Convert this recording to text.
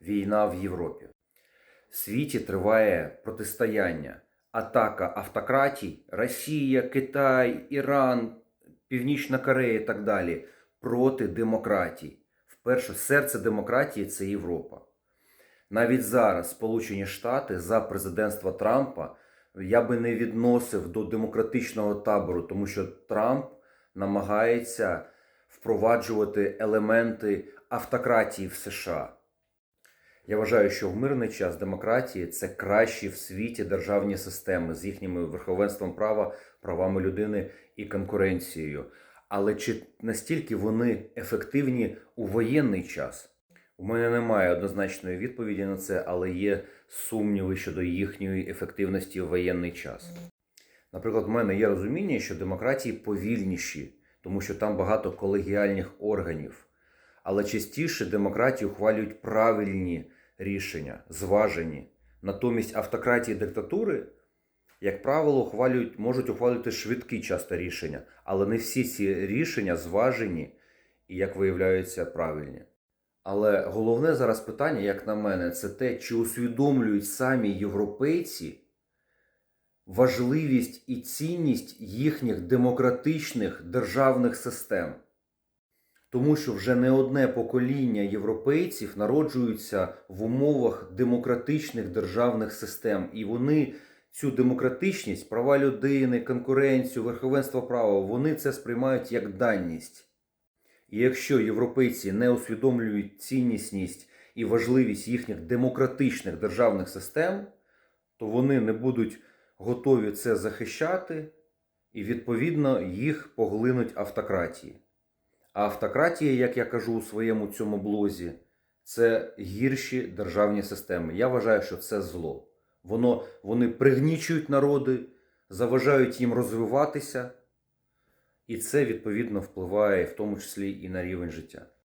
війна в Європі. В світі триває протистояння, атака автократій Росія, Китай, Іран, Північна Корея і так далі проти демократій. Вперше серце демократії це Європа. Навіть зараз Сполучені Штати за президентства Трампа я би не відносив до демократичного табору, тому що Трамп намагається впроваджувати елементи автократії в США. Я вважаю, що в мирний час демократії це кращі в світі державні системи з їхніми верховенством права, правами людини і конкуренцією. Але чи настільки вони ефективні у воєнний час? У мене немає однозначної відповіді на це, але є сумніви щодо їхньої ефективності у воєнний час. Наприклад, в мене є розуміння, що демократії повільніші, тому що там багато колегіальних органів. Але частіше демократії ухвалюють правильні рішення, зважені. Натомість автократії диктатури, як правило, ухвалюють, можуть ухвалювати швидкі часто рішення, але не всі ці рішення зважені і, як виявляється, правильні. Але головне зараз питання, як на мене, це те, чи усвідомлюють самі європейці важливість і цінність їхніх демократичних державних систем. Тому що вже не одне покоління європейців народжуються в умовах демократичних державних систем, і вони цю демократичність, права людини, конкуренцію, верховенство права, вони це сприймають як даність. І якщо європейці не усвідомлюють ціннісність і важливість їхніх демократичних державних систем, то вони не будуть готові це захищати, і відповідно їх поглинуть автократії. А автократія, як я кажу у своєму цьому блозі, це гірші державні системи. Я вважаю, що це зло. Воно, вони пригнічують народи, заважають їм розвиватися, і це відповідно впливає в тому числі і на рівень життя.